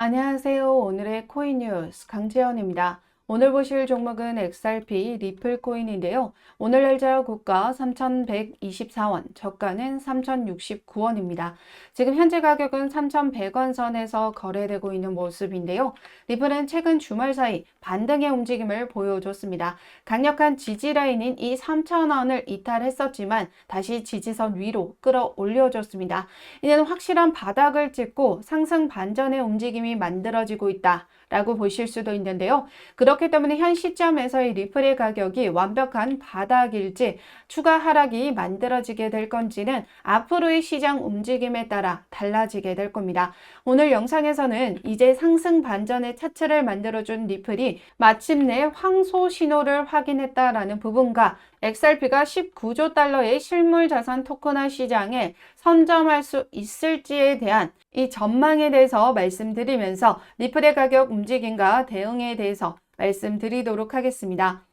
안녕하세요. 오늘의 코인 뉴스 강재현입니다. 오늘 보실 종목은 XRP 리플 코인인데요. 오늘 날짜 고가 3,124원, 저가는 3,069원입니다. 지금 현재 가격은 3,100원 선에서 거래되고 있는 모습인데요. 리플은 최근 주말 사이 반등의 움직임을 보여줬습니다. 강력한 지지 라인인 이 3,000원을 이탈했었지만 다시 지지선 위로 끌어올려줬습니다. 이는 확실한 바닥을 찍고 상승 반전의 움직임이 만들어지고 있다. 라고 보실 수도 있는데요. 그렇 기 때문에 현 시점에서의 리플의 가격이 완벽한 바닥일지 추가 하락이 만들어지게 될 건지는 앞으로의 시장 움직임에 따라 달라지게 될 겁니다. 오늘 영상에서는 이제 상승 반전의 차트를 만들어준 리플이 마침내 황소 신호를 확인했다라는 부분과 XRP가 19조 달러의 실물 자산 토큰화 시장에 선점할 수 있을지에 대한 이 전망에 대해서 말씀드리면서 리플의 가격 움직임과 대응에 대해서 말씀드리도록 하겠습니다.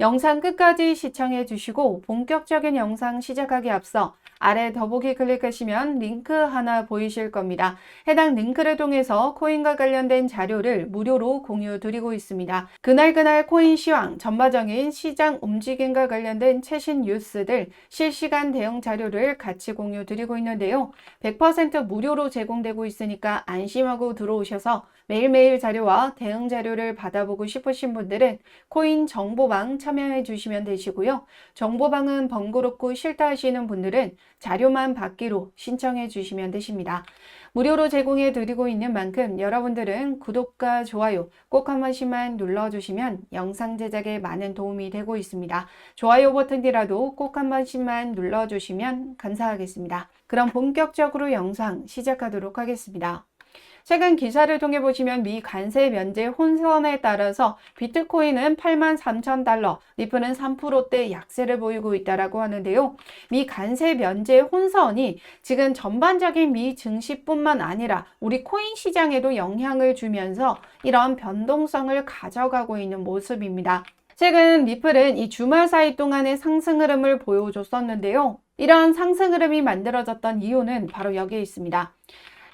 영상 끝까지 시청해 주시고 본격적인 영상 시작하기 앞서 아래 더보기 클릭하시면 링크 하나 보이실 겁니다. 해당 링크를 통해서 코인과 관련된 자료를 무료로 공유 드리고 있습니다. 그날그날 코인 시황, 전반적인 시장 움직임과 관련된 최신 뉴스들, 실시간 대응 자료를 같이 공유 드리고 있는데요. 100% 무료로 제공되고 있으니까 안심하고 들어오셔서 매일매일 자료와 대응 자료를 받아보고 싶으신 분들은 코인 정보방 참여해 주시면 되시고요. 정보방은 번거롭고 싫다 하시는 분들은 자료만 받기로 신청해 주시면 되십니다. 무료로 제공해 드리고 있는 만큼 여러분들은 구독과 좋아요 꼭 한 번씩만 눌러주시면 영상 제작에 많은 도움이 되고 있습니다. 좋아요 버튼이라도 꼭 한 번씩만 눌러주시면 감사하겠습니다. 그럼 본격적으로 영상 시작하도록 하겠습니다. 최근 기사를 통해 보시면 미 관세 면제 혼선에 따라서 비트코인은 8만 3천 달러, 리플은 3%대 약세를 보이고 있다라고 하는데요. 미 관세 면제 혼선이 지금 전반적인 미 증시뿐만 아니라 우리 코인 시장에도 영향을 주면서 이런 변동성을 가져가고 있는 모습입니다. 최근 리플은 이 주말 사이 동안의 상승 흐름을 보여줬었는데요. 이런 상승 흐름이 만들어졌던 이유는 바로 여기에 있습니다.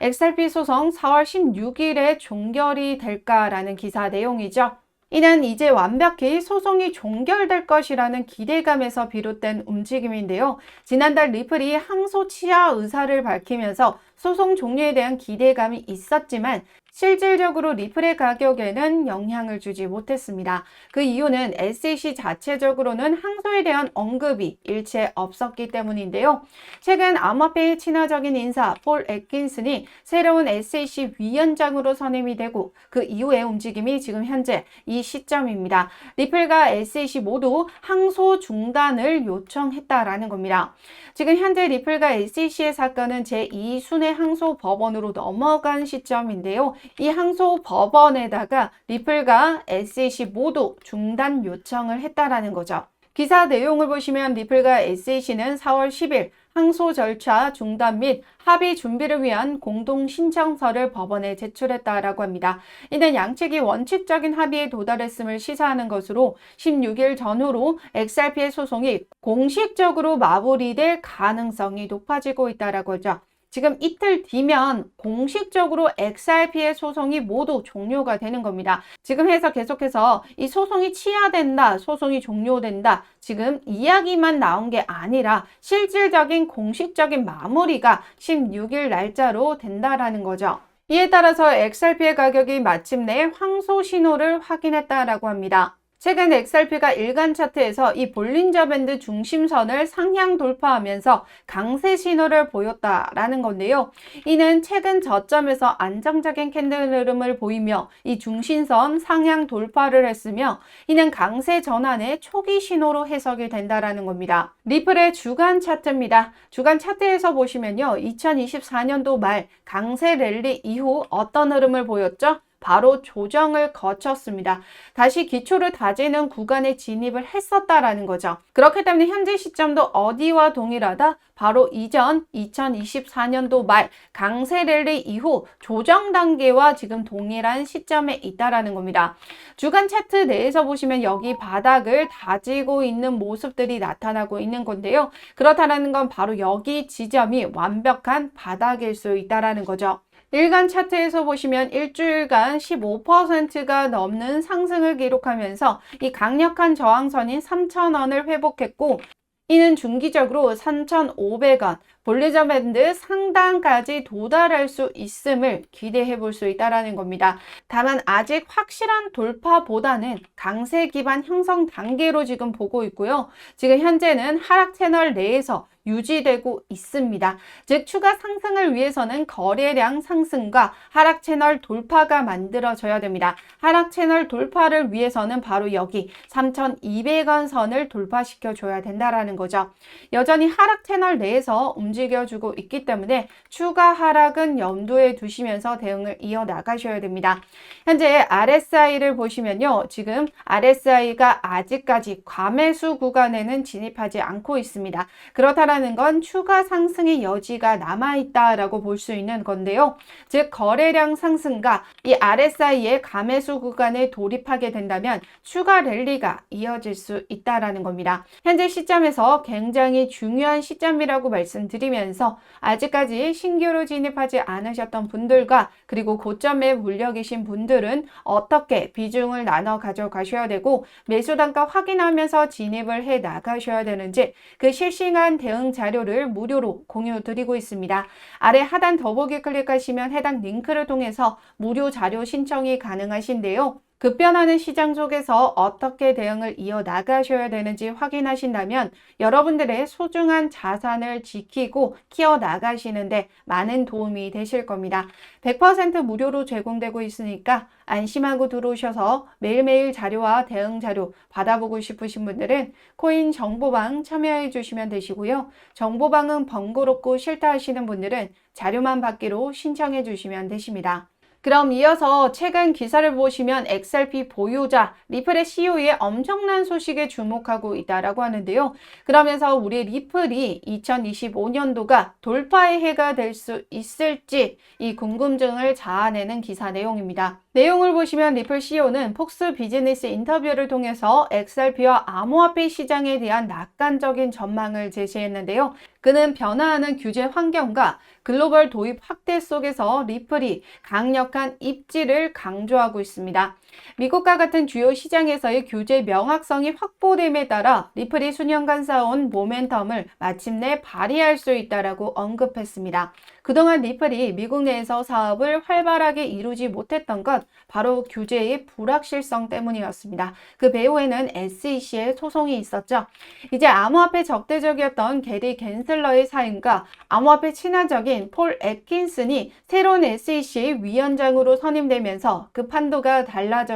XRP 소송 4월 16일에 종결이 될까라는 기사 내용이죠. 이는 이제 완벽히 소송이 종결될 것이라는 기대감에서 비롯된 움직임인데요. 지난달 리플이 항소 취하 의사를 밝히면서 소송 종료에 대한 기대감이 있었지만 실질적으로 리플의 가격에는 영향을 주지 못했습니다. 그 이유는 SEC 자체적으로는 항소에 대한 언급이 일체 없었기 때문인데요. 최근 암호화폐의 친화적인 인사 폴 애킨슨이 새로운 SEC 위원장으로 선임이 되고 그 이후의 움직임이 지금 현재 이 시점입니다. 리플과 SEC 모두 항소 중단을 요청했다라는 겁니다. 지금 현재 리플과 SEC의 사건은 제2순회 항소 법원으로 넘어간 시점인데요. 이 항소 법원에다가 리플과 SEC 모두 중단 요청을 했다라는 거죠. 기사 내용을 보시면 리플과 SEC는 4월 10일 항소 절차 중단 및 합의 준비를 위한 공동 신청서를 법원에 제출했다라고 합니다. 이는 양측이 원칙적인 합의에 도달했음을 시사하는 것으로 16일 전후로 XRP의 소송이 공식적으로 마무리될 가능성이 높아지고 있다라고 하죠. 지금 이틀 뒤면 공식적으로 XRP의 소송이 모두 종료가 되는 겁니다. 지금 해서 계속해서 이 소송이 취하된다, 소송이 종료된다. 지금 이야기만 나온 게 아니라 실질적인 공식적인 마무리가 16일 날짜로 된다라는 거죠. 이에 따라서 XRP의 가격이 마침내 황소 신호를 확인했다라고 합니다. 최근 XRP가 일간 차트에서 이 볼린저 밴드 중심선을 상향 돌파하면서 강세 신호를 보였다라는 건데요. 이는 최근 저점에서 안정적인 캔들 흐름을 보이며 이 중심선 상향 돌파를 했으며 이는 강세 전환의 초기 신호로 해석이 된다라는 겁니다. 리플의 주간 차트입니다. 주간 차트에서 보시면요. 2024년도 말 강세 랠리 이후 어떤 흐름을 보였죠? 바로 조정을 거쳤습니다. 다시 기초를 다지는 구간에 진입을 했었다라는 거죠. 그렇기 때문에 현재 시점도 어디와 동일하다? 바로 이전 2024년도 말 강세 랠리 이후 조정 단계와 지금 동일한 시점에 있다라는 겁니다. 주간 차트 내에서 보시면 여기 바닥을 다지고 있는 모습들이 나타나고 있는 건데요. 그렇다는 건 바로 여기 지점이 완벽한 바닥일 수 있다라는 거죠. 일간 차트에서 보시면 일주일간 15%가 넘는 상승을 기록하면서 이 강력한 저항선인 3,000원을 회복했고 이는 중기적으로 3,500원, 볼리저 밴드 상단까지 도달할 수 있음을 기대해 볼 수 있다라는 겁니다. 다만 아직 확실한 돌파보다는 강세 기반 형성 단계로 지금 보고 있고요. 지금 현재는 하락 채널 내에서 유지되고 있습니다. 즉 추가 상승을 위해서는 거래량 상승과 하락 채널 돌파가 만들어져야 됩니다. 하락 채널 돌파를 위해서는 바로 여기 3,200원 선을 돌파시켜 줘야 된다라는 거죠. 여전히 하락 채널 내에서 움직 여주고 있기 때문에 추가 하락은 염두에 두시면서 대응을 이어 나가셔야 됩니다. 현재 RSI를 보시면요. 지금 RSI가 아직까지 과매수 구간에는 진입하지 않고 있습니다. 그렇다라는 건 추가 상승의 여지가 남아있다라고 볼 수 있는 건데요. 즉, 거래량 상승과 이 RSI의 감매수 구간에 돌입하게 된다면 추가 랠리가 이어질 수 있다라는 겁니다. 현재 시점에서 굉장히 중요한 시점이라고 말씀 드리면서 아직까지 신규로 진입하지 않으셨던 분들과 그리고 고점에 물려 계신 분들은 어떻게 비중을 나눠 가져가셔야 되고 매수 단가 확인하면서 진입을 해 나가셔야 되는지 그 실시간 대응 자료를 무료로 공유 드리고 있습니다. 아래 하단 더보기 클릭하시면 해당 링크를 통해서 무료 자료 신청이 가능하신데요. 급변하는 시장 속에서 어떻게 대응을 이어 나가셔야 되는지 확인하신다면 여러분들의 소중한 자산을 지키고 키워 나가시는데 많은 도움이 되실 겁니다. 100% 무료로 제공되고 있으니까 안심하고 들어오셔서 매일매일 자료와 대응 자료 받아보고 싶으신 분들은 코인 정보방 참여해 주시면 되시고요. 정보방은 번거롭고 싫다 하시는 분들은 자료만 받기로 신청해 주시면 되십니다. 그럼 이어서 최근 기사를 보시면 XRP 보유자 리플의 CEO의 엄청난 소식에 주목하고 있다라고 하는데요. 그러면서 우리 리플이 2025년도가 돌파의 해가 될 수 있을지 이 궁금증을 자아내는 기사 내용입니다. 내용을 보시면 리플 CEO는 폭스 비즈니스 인터뷰를 통해서 XRP와 암호화폐 시장에 대한 낙관적인 전망을 제시했는데요. 그는 변화하는 규제 환경과 글로벌 도입 확대 속에서 리플이 강력한 입지를 강조하고 있습니다. 미국과 같은 주요 시장에서의 규제 명확성이 확보됨에 따라 리플이 수년간 쌓아온 모멘텀을 마침내 발휘할 수 있다라고 언급했습니다. 그동안 리플이 미국 내에서 사업을 활발하게 이루지 못했던 것 바로 규제의 불확실성 때문이었습니다. 그 배후에는 SEC의 소송이 있었죠. 이제 암호화폐 적대적이었던 게리 겐슬러의 사임과 암호화폐 친화적인 폴 애킨슨이 새로운 SEC 위원장으로 선임되면서 그 판도가 달라졌습니다.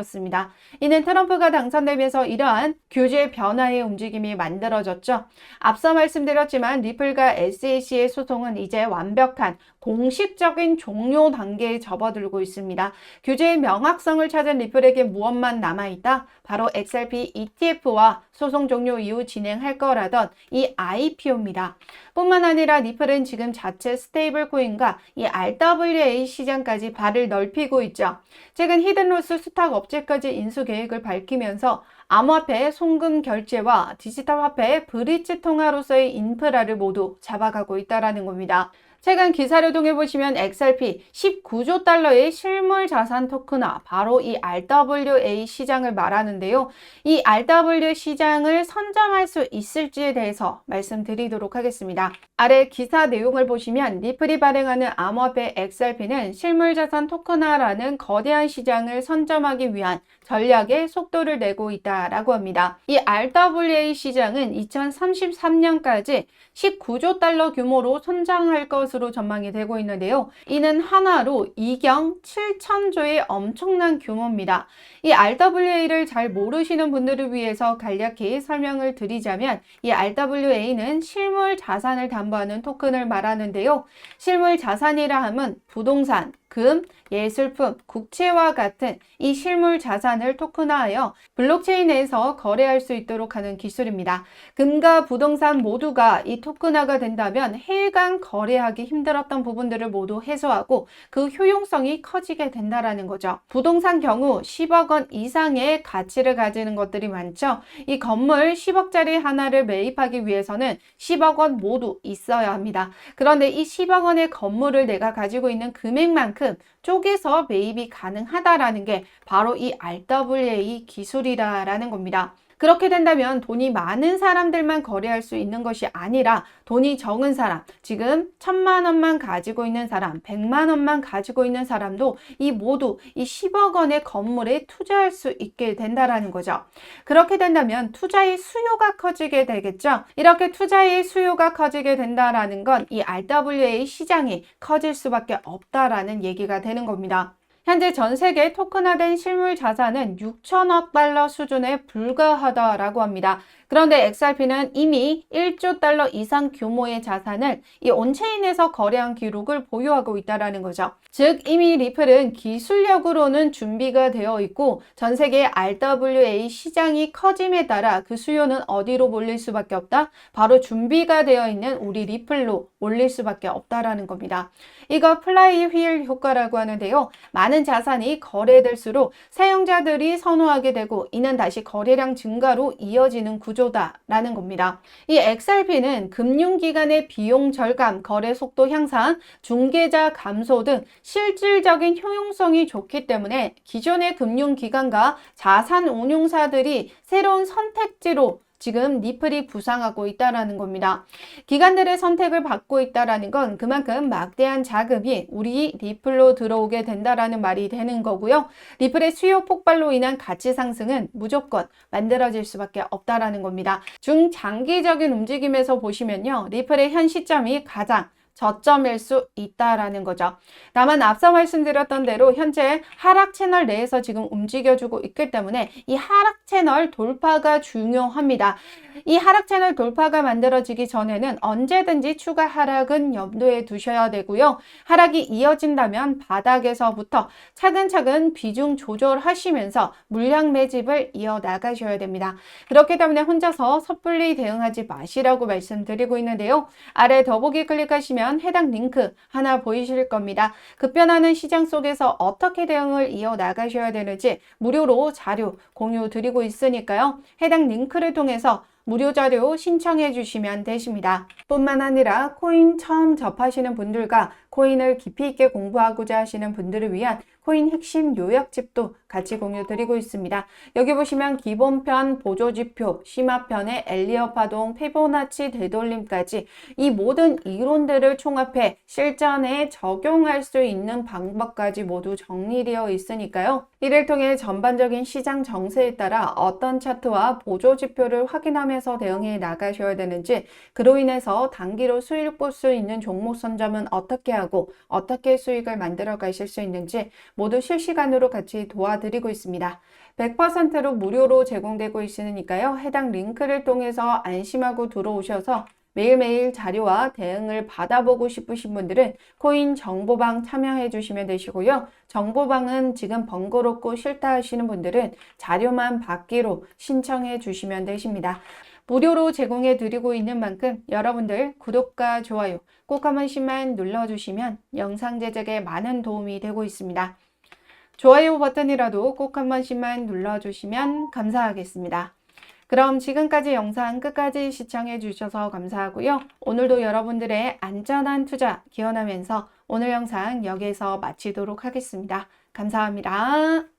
이는 트럼프가 당선되면서 이러한 규제 변화의 움직임이 만들어졌죠. 앞서 말씀드렸지만 리플과 SEC의 소송은 이제 완벽한 공식적인 종료 단계에 접어들고 있습니다. 규제의 명확성을 찾은 리플에게 무엇만 남아있다? 바로 XRP ETF와 소송 종료 이후 진행할 거라던 이 IPO입니다. 뿐만 아니라 리플은 지금 자체 스테이블 코인과 이 RWA 시장까지 발을 넓히고 있죠. 최근 히든로스 수탁 업체까지 인수 계획을 밝히면서 암호화폐 송금 결제와 디지털 화폐 브릿지 통화로서의 인프라를 모두 잡아가고 있다라는 겁니다. 최근 기사를 통해 보시면 XRP 19조 달러의 실물 자산 토큰화, 바로 이 RWA 시장을 말하는데요. 이 RWA 시장을 선점할 수 있을지에 대해서 말씀드리도록 하겠습니다. 아래 기사 내용을 보시면 리플이 발행하는 암호화폐 XRP는 실물 자산 토큰화라는 거대한 시장을 선점하기 위한 전략에 속도를 내고 있다라고 합니다. 이 RWA 시장은 2033년까지 19조 달러 규모로 선장할 것으로 전망이 되고 있는데요. 이는 하나로 2경 7천조의 엄청난 규모입니다. 이 RWA를 잘 모르시는 분들을 위해서 간략히 설명을 드리자면 이 RWA는 실물 자산을 담보하는 토큰을 말하는데요. 실물 자산이라 함은 부동산, 금, 예술품, 국채와 같은 이 실물 자산을 토큰화하여 블록체인에서 거래할 수 있도록 하는 기술입니다. 금과 부동산 모두가 이 토큰화가 된다면 해일간 거래하기 힘들었던 부분들을 모두 해소하고 그 효용성이 커지게 된다라는 거죠. 부동산 경우 10억 원 이상의 가치를 가지는 것들이 많죠. 이 건물 10억짜리 하나를 매입하기 위해서는 10억 원 모두 있어야 합니다. 그런데 이 10억 원의 건물을 내가 가지고 있는 금액만큼 쪼개서 매입이 가능하다라는 게 바로 이 RWA 기술이라는 겁니다. 그렇게 된다면 돈이 많은 사람들만 거래할 수 있는 것이 아니라 돈이 적은 사람, 지금 천만 원만 가지고 있는 사람, 백만 원만 가지고 있는 사람도 이 모두 이 10억 원의 건물에 투자할 수 있게 된다라는 거죠. 그렇게 된다면 투자의 수요가 커지게 되겠죠. 이렇게 투자의 수요가 커지게 된다라는 건 이 RWA 시장이 커질 수밖에 없다라는 얘기가 되는 겁니다. 현재 전 세계 토큰화된 실물 자산은 6천억 달러 수준에 불과하다라고 합니다. 그런데 XRP는 이미 1조 달러 이상 규모의 자산을 이 온체인에서 거래한 기록을 보유하고 있다라는 거죠. 즉 이미 리플은 기술력으로는 준비가 되어 있고 전 세계 RWA 시장이 커짐에 따라 그 수요는 어디로 몰릴 수밖에 없다? 바로 준비가 되어 있는 우리 리플로 몰릴 수밖에 없다라는 겁니다. 이거 플라이 휠 효과라고 하는데요. 많은 자산이 거래될수록 사용자들이 선호하게 되고 이는 다시 거래량 증가로 이어지는 구조 다라는 겁니다. 이 XRP는 금융기관의 비용 절감, 거래 속도 향상, 중개자 감소 등 실질적인 효용성이 좋기 때문에 기존의 금융기관과 자산 운용사들이 새로운 선택지로 지금 리플이 부상하고 있다라는 겁니다. 기관들의 선택을 받고 있다라는 건 그만큼 막대한 자금이 우리 리플로 들어오게 된다라는 말이 되는 거고요. 리플의 수요 폭발로 인한 가치 상승은 무조건 만들어질 수밖에 없다라는 겁니다. 중장기적인 움직임에서 보시면요. 리플의 현 시점이 가장 저점일 수 있다라는 거죠. 다만 앞서 말씀드렸던 대로 현재 하락 채널 내에서 지금 움직여주고 있기 때문에 이 하락 채널 돌파가 중요합니다. 이 하락 채널 돌파가 만들어지기 전에는 언제든지 추가 하락은 염두에 두셔야 되고요. 하락이 이어진다면 바닥에서부터 차근차근 비중 조절하시면서 물량 매집을 이어 나가셔야 됩니다. 그렇기 때문에 혼자서 섣불리 대응하지 마시라고 말씀드리고 있는데요. 아래 더보기 클릭하시면 해당 링크 하나 보이실 겁니다. 급변하는 시장 속에서 어떻게 대응을 이어 나가셔야 되는지 무료로 자료 공유 드리고 있으니까요. 해당 링크를 통해서 무료 자료 신청해 주시면 되십니다. 뿐만 아니라 코인 처음 접하시는 분들과 코인을 깊이 있게 공부하고자 하시는 분들을 위한 코인 핵심 요약집도 같이 공유 드리고 있습니다. 여기 보시면 기본편, 보조지표, 심화편의 엘리어 파동, 페보나치 되돌림까지 이 모든 이론들을 총합해 실전에 적용할 수 있는 방법까지 모두 정리되어 있으니까요. 이를 통해 전반적인 시장 정세에 따라 어떤 차트와 보조지표를 확인하면서 대응해 나가셔야 되는지 그로 인해서 단기로 수익을 볼수 있는 종목 선점은 어떻게 하고 어떻게 수익을 만들어 가실 수 있는지 모두 실시간으로 같이 도와드리고 있습니다. 100%로 무료로 제공되고 있으니까요. 해당 링크를 통해서 안심하고 들어오셔서 매일매일 자료와 대응을 받아보고 싶으신 분들은 코인 정보방 참여해 주시면 되시고요. 정보방은 지금 번거롭고 싫다 하시는 분들은 자료만 받기로 신청해 주시면 되십니다. 무료로 제공해 드리고 있는 만큼 여러분들 구독과 좋아요 꼭 한 번씩만 눌러주시면 영상 제작에 많은 도움이 되고 있습니다. 좋아요 버튼이라도 꼭 한 번씩만 눌러주시면 감사하겠습니다. 그럼 지금까지 영상 끝까지 시청해 주셔서 감사하고요. 오늘도 여러분들의 안전한 투자 기원하면서 오늘 영상 여기에서 마치도록 하겠습니다. 감사합니다.